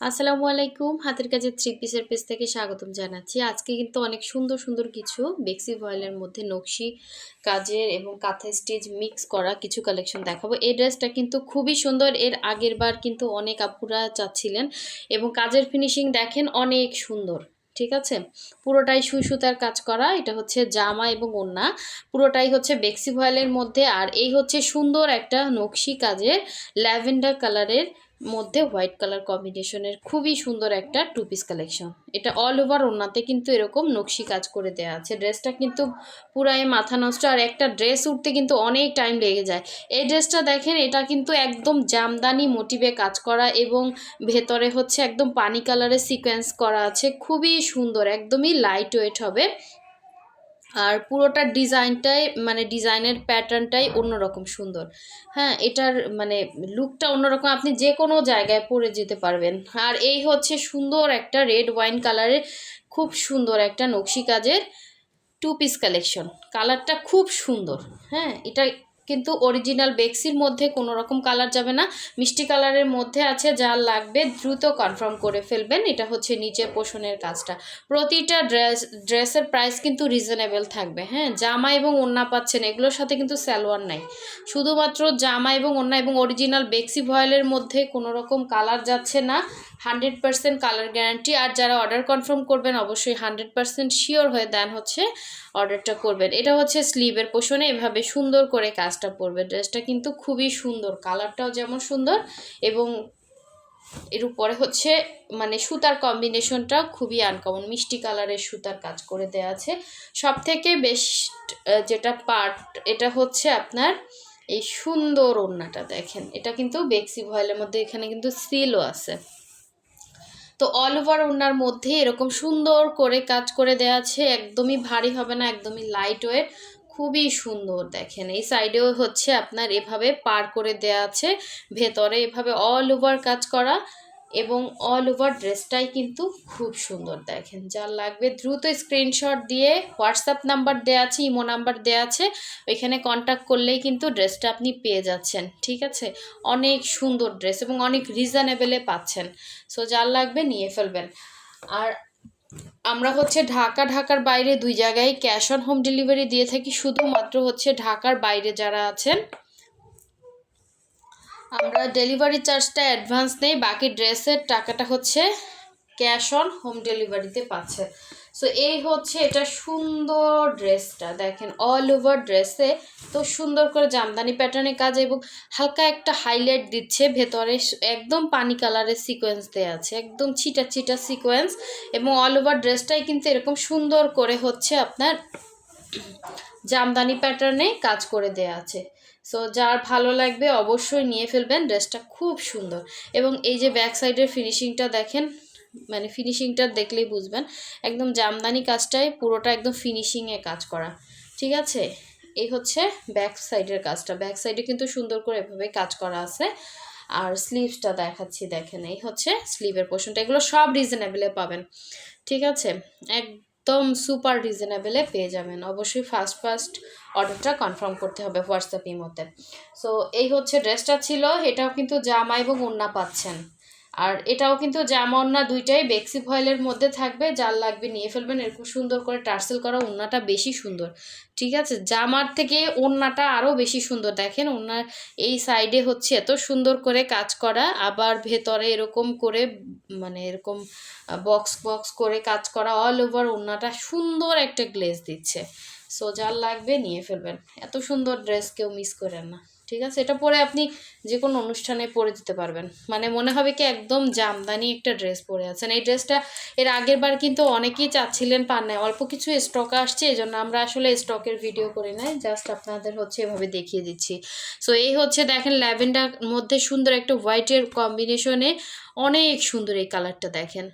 আসসালামু আলাইকুম। হাতের কাছে থ্রি পিসের পেজ থেকে স্বাগতম জানাচ্ছি। আজকে কিন্তু অনেক সুন্দর সুন্দর কিছু বেক্সি ভয়েলের মধ্যে নকশি কাজের এবং কাঁথা স্টিচ মিক্স করা কিছু কালেকশন দেখাবো। এই ড্রেসটা কিন্তু খুবই সুন্দর। এর আগের বার কিন্তু অনেক আপুরা চাচ্ছিলেন এবং কাজের ফিনিশিং দেখেন অনেক সুন্দর, ঠিক আছে? পুরোটাই সুই সুতার কাজ করা। এটা হচ্ছে জামা এবং ওন্না। পুরোটাই হচ্ছে বেক্সি ভয়েলের মধ্যে। আর এই হচ্ছে সুন্দর একটা নকশি কাজের ল্যাভেন্ডার কালারের মধ্যে হোয়াইট কালার কম্বিনেশনের খুবই সুন্দর একটা টু পিস কালেকশন এটা অল ওভার ওনাতে কিন্তু এরকম নকশি কাজ করে দেওয়া আছে। ড্রেসটা কিন্তু পুরাই মাথা নষ্ট, আর একটা ড্রেস উঠতে কিন্তু অনেক টাইম লেগে যায়। এই ড্রেসটা দেখেন, এটা কিন্তু একদম জামদানি মোটিভে কাজ করা এবং ভেতরে হচ্ছে একদম পানি কালারের সিকোয়েন্স করা আছে। খুবই সুন্দর, একদমই লাইট ওয়েট হবে। আর পুরোটা ডিজাইনটাই মানে ডিজাইনের প্যাটার্নটাই অন্যরকম সুন্দর। হ্যাঁ এটার মানে লুকটা অন্যরকম, আপনি যে কোনো জায়গায় পরে যেতে পারবেন। আর এই হচ্ছে সুন্দর একটা রেড ওয়াইন কালারের, খুব সুন্দর একটা নকশি কাজের টু পিস কালেকশন কালারটা খুব সুন্দর। হ্যাঁ এটা কিন্তু অরিজিনাল বেক্সির মধ্যে কোনো রকম কালার যাবে না। মিষ্টি কালারের মধ্যে আছে যা লাগবে, দ্রুত কনফার্ম করে ফেলবেন। এটা হচ্ছে নিচে পোষণের কাজটা। প্রতিটা ড্রেস ড্রেসের প্রাইস কিন্তু রিজনেবল থাকবে হ্যাঁ? জামা এবং ওন্না পাচ্ছেন, এগুলোর সাথে কিন্তু স্যালোয়ার নাই। শুধুমাত্র জামা এবং ওন্না এবং অরিজিনাল বেক্সি ভয়েলের মধ্যে কোনো রকম কালার যাচ্ছে না। Hundred percent colour guarantee. আর যারা অর্ডার কনফার্ম করবেন, অবশ্যই হান্ড্রেড পার্সেন্ট শিওর হয়ে দেন হচ্ছে অর্ডারটা করবেন। এটা হচ্ছে স্লিভের পোষণে এভাবে সুন্দর করে কাজটা পরবে ড্রেসটা কিন্তু খুবই সুন্দর, কালারটাও যেমন সুন্দর এবং এর উপরে হচ্ছে মানে সুতার কম্বিনেশনটা খুবই আনকমন মিষ্টি কালারের সুতার কাজ করে দেওয়া আছে। সব থেকে বেস্ট যেটা পার্ট এটা হচ্ছে আপনার এই সুন্দর ওড়নাটা দেখেন। এটা কিন্তু বেক্সি ভয়েলের মধ্যে এখানে কিন্তু সিলও আছে। তো অল ওভার ওনার মধ্যে এরকম সুন্দর করে কাজ করে দেওয়া আছে একদমই ভারী হবে না, একদমই লাইট ওয়েট খুবই সুন্দর দেখেন। এই সাইডেও হচ্ছে আপনার এভাবে পার করে দেওয়া আছে, ভেতরে এভাবে অল ওভার কাজ করা। এবং অল ওভার ড্রেসটাই কিন্তু খুব সুন্দর দেখেন। যার লাগবে দ্রুত স্ক্রিনশট দিয়ে হোয়াটসঅ্যাপ নাম্বার দেওয়া আছে ইমো নাম্বার দেওয়া আছে, ওইখানে কন্ট্যাক্ট করলেই কিন্তু ড্রেসটা আপনি পেয়ে যাচ্ছেন, ঠিক আছে? অনেক সুন্দর ড্রেস এবং অনেক রিজনেবেলে পাচ্ছেন। সো যার লাগবে নিয়ে ফেলবেন। আর আমরা হচ্ছে ঢাকা, ঢাকার বাইরে দুই জায়গায় ক্যাশ অন হোম ডেলিভারি দিয়ে থাকি, শুধুমাত্র হচ্ছে ঢাকার বাইরে যারা আছেন আমরা ডেলিভারি চার্জটা অ্যাডভান্স নেই, বাকি ড্রেসের টাকাটা হচ্ছে ক্যাশ অন হোম ডেলিভারিতে পাচ্ছে। সো এই হচ্ছে এটা সুন্দর ড্রেসটা, দেখেন অল ওভার ড্রেসে তো সুন্দর করে জামদানি প্যাটার্নে কাজ এবং হালকা একটা হাইলাইট দিচ্ছে, ভেতরে একদম পানি কালারের সিকোয়েন্স দেওয়া আছে, একদম ছিটা ছিটা সিকোয়েন্স এবং অল ওভার ড্রেসটাই কিন্তু এরকম সুন্দর করে হচ্ছে আপনার জামদানি প্যাটার্নে কাজ করে দেয়া আছে। সো যার ভালো লাগবে অবশ্যই নিয়ে ফেলবেন ড্রেসটা খুব সুন্দর। এবং এই যে ব্যাক সাইডের ফিনিশিংটা দেখেন মানে ফিনিশিংটা দেখলেই বুঝবেন, একদম জামদানি কাজটাই পুরোটা একদম ফিনিশিংয়ে কাজ করা। ঠিক আছে? এই হচ্ছে ব্যাক সাইডের কাজটা। ব্যাক সাইডে কিন্তু সুন্দর করে এভাবে কাজ করা আছে। আর স্লিভসটা দেখাচ্ছি, দেখেন, এই হচ্ছে স্লিভের পোর্শনটা এগুলো সব রিজনেবলে পাবেন। ঠিক আছে? একদম সুপার রিজনেবলে পেয়ে যাবেন। অবশ্যই ফার্স্ট ফার্স্ট অর্ডারটা কনফার্ম করতে হবে হোয়াটসঅ্যাপ ইমোতে সো এই হচ্ছে ড্রেসটা ছিল, এটাও কিন্তু জামা এবং উন্না পাচ্ছেন। আর এটাও কিন্তু জামা ওন্না দুইটাই বেক্সি ভয়েলের মধ্যে থাকবে, যার লাগবে নিয়ে ফেলবেন। এরকম সুন্দর করে টার্সেল করা ওন্নাটা বেশি সুন্দর। ঠিক আছে? জামার থেকে ওন্নাটা আরও বেশি সুন্দর। দেখেন ওন্নার এই সাইডে হচ্ছে এত সুন্দর করে কাজ করা। আবার ভেতরে এরকম করে মানে এরকম বক্স বক্স করে কাজ করা অল ওভার ওন্নাটা সুন্দর একটা গ্লেজ দিচ্ছে। সো যার লাগবে নিয়ে ফেলবেন। এত সুন্দর ড্রেস কেউ মিস করেন না। ঠিক আছে? এটা পরে আপনি যে কোনো অনুষ্ঠানে পরে দিতে পারবেন। মানে মনে হবে কি একদম জামদানি একটা ড্রেস পরে আছেন। এই ড্রেসটা এর আগের বার কিন্তু অনেকেই চাচ্ছিলেন পান নাই। অল্প কিছু স্টক আসছে এই জন্য আমরা আসলে স্টকের ভিডিও করে নাই। জাস্ট আপনাদের হচ্ছে এভাবে দেখিয়ে দিচ্ছি। সো এই হচ্ছে দেখেন ল্যাভেন্ডার মধ্যে সুন্দর একটা হোয়াইটের কম্বিনেশনে অনেক সুন্দর এই কালারটা দেখেন।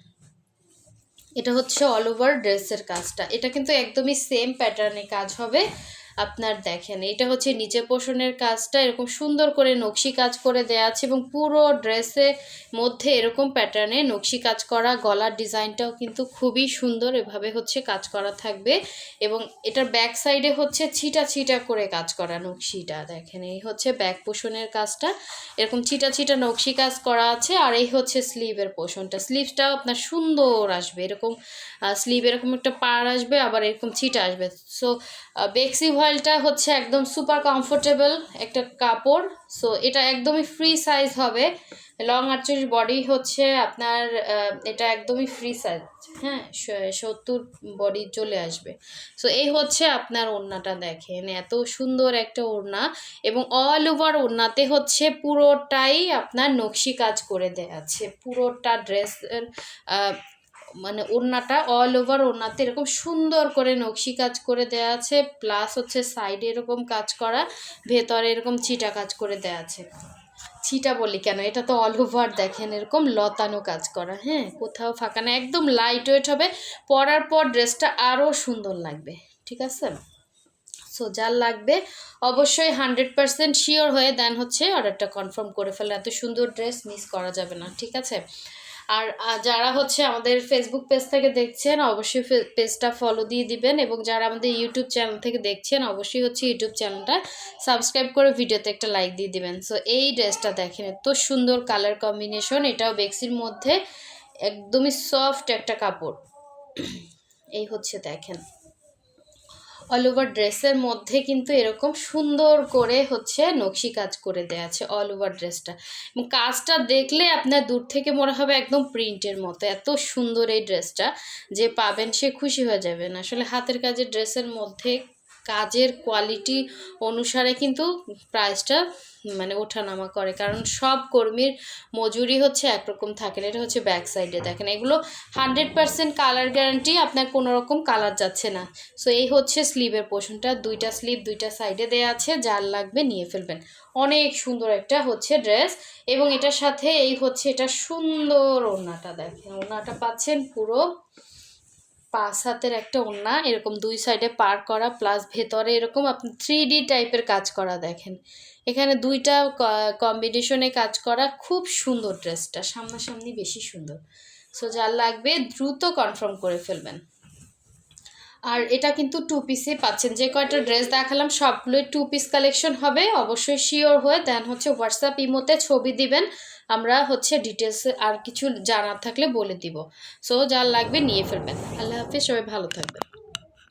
এটা হচ্ছে অল ওভার ড্রেসের কাজটা। এটা কিন্তু একদমই সেম প্যাটার্নে কাজ হবে। আপনার দেখেন। এটা হচ্ছে নিচে পোষণের কাজটা, এরকম সুন্দর করে নকশি কাজ করে দেওয়া আছে এবং পুরো ড্রেসে মধ্যে এরকম প্যাটার্নে নকশি কাজ করা, গলার ডিজাইনটাও কিন্তু খুবই সুন্দর, এভাবে হচ্ছে কাজ করা থাকবে। এবং এটার ব্যাক সাইডে হচ্ছে ছিটা ছিটা করে কাজ করা নকশিটা, দেখেন। এই হচ্ছে ব্যাক পোষণের কাজটা। এরকম ছিটা ছিটা নকশি কাজ করা আছে আর এই হচ্ছে স্লিভের পোষণটা। স্লিভসটাও আপনার সুন্দর আসবে, এরকম স্লিভ এরকম একটা পার আসবে, আবার এরকম ছিটা আসবে। সো বেক্সি ভয়েলটা হচ্ছে একদম সুপার কমফোর্টেবল একটা কাপড়। সো এটা একদমই ফ্রি সাইজ হবে। লং আটচল্লিশ বডি হচ্ছে আপনার এটা একদমই ফ্রি সাইজ হ্যাঁ সত্তর বডি চলে আসবে। সো এই হচ্ছে আপনার ওড়নাটা দেখেন। এত সুন্দর একটা ওড়না এবং অল ওভার ওড়নাতে হচ্ছে পুরোটাই আপনার নকশি কাজ করে দেয়া আছে। পুরোটা ড্রেসের মানে ওড়নাটা অল ওভার ওড়নাতে এরকম সুন্দর করে নকশি কাজ করে দেয়া আছে প্লাস হচ্ছে সাইডে এরকম কাজ করা, ভেতরে এরকম ছিটা কাজ করে দেয়া আছে। ছিটা বলি কেন? এটা তো অল ওভার দেখেন এরকম লতানো কাজ করা হ্যাঁ? কোথাও ফাঁকা না, একদম লাইট ওয়েট হবে, পরার পর ড্রেসটা আরও সুন্দর লাগবে, ঠিক আছে? সো যার লাগবে, অবশ্যই হান্ড্রেড পার্সেন্ট শিওর হয়ে দেন হচ্ছে অর্ডারটা কনফার্ম করে ফেলে এত সুন্দর ড্রেস মিস করা যাবে না, ঠিক আছে? আর যারা হচ্ছে আমাদের ফেসবুক পেজ থেকে দেখছেন, অবশ্যই পেজটা ফলো দিয়ে দিবেন এবং যারা আমাদের ইউটিউব চ্যানেল থেকে দেখছেন, অবশ্যই হচ্ছে ইউটিউব চ্যানেলটা সাবস্ক্রাইব করে ভিডিওতে একটা লাইক দিয়ে দিবেন। সো এই ড্রেসটা দেখেন, এত সুন্দর কালার কম্বিনেশন এটাও বেক্সির মধ্যে একদমই সফট একটা কাপড়। এই হচ্ছে দেখেন। অল ওভার ড্রেসের মধ্যে কিন্তু এরকম সুন্দর করে হচ্ছে নকশি কাজ করে দেওয়া আছে অল ওভার ড্রেসটা এবং কাজটা দেখলে আপনার দূর থেকে মনে হবে একদম প্রিন্টের মতো। এত সুন্দর এই ড্রেসটা যে পাবেন সে খুশি হয়ে যাবেন। আসলে হাতের কাজের ড্রেসের মধ্যে কাজের কোয়ালিটি অনুসারে কিন্তু প্রাইসটা মানে ওঠানামা করে। কারণ সব কর্মীর মজুরি হচ্ছে একরকম থাকে না, এটা হচ্ছে ব্যাক সাইডে দেখেন, এগুলো হান্ড্রেড পার্সেন্ট কালার গ্যারান্টি আপনার কোনো রকম কালার যাচ্ছে না। সো এই হচ্ছে স্লিভের পোর্শনটা দুইটা স্লিভ দুইটা সাইডে দেওয়া আছে, যার লাগবে নিয়ে ফেলবেন। অনেক সুন্দর একটা হচ্ছে ড্রেস এবং এটার সাথে এই হচ্ছে, এটা সুন্দর ওড়নাটা দেখেন, ওড়নাটা পাচ্ছেন পুরো পাঁচ হাতের একটা ওড়না, এরকম দুই সাইডে পার করা প্লাস ভেতরে এরকম আপনি থ্রি ডি টাইপের কাজ করা দেখেন। এখানে দুইটা কম্বিনেশনে কাজ করা, খুব সুন্দর ড্রেসটা সামনাসামনি বেশি সুন্দর। সো যার লাগবে দ্রুত কনফার্ম করে ফেলবেন। আর এটা কিন্তু টু পিসে পাচ্ছেন। যে কয়টা ড্রেস দেখালাম, সবগুলোই টু পিস কালেকশন হবে। অবশ্যই শিওর হয়ে দেন হচ্ছে হোয়াটসঅ্যাপ ইমোতে ছবি দিবেন। আমরা হচ্ছে ডিটেলস আর কিছু জানার থাকলে বলে দিব। সো যা লাগবে নিয়ে ফেলবেন। আল্লাহ হাফিজ, সবাই ভালো থাকবেন।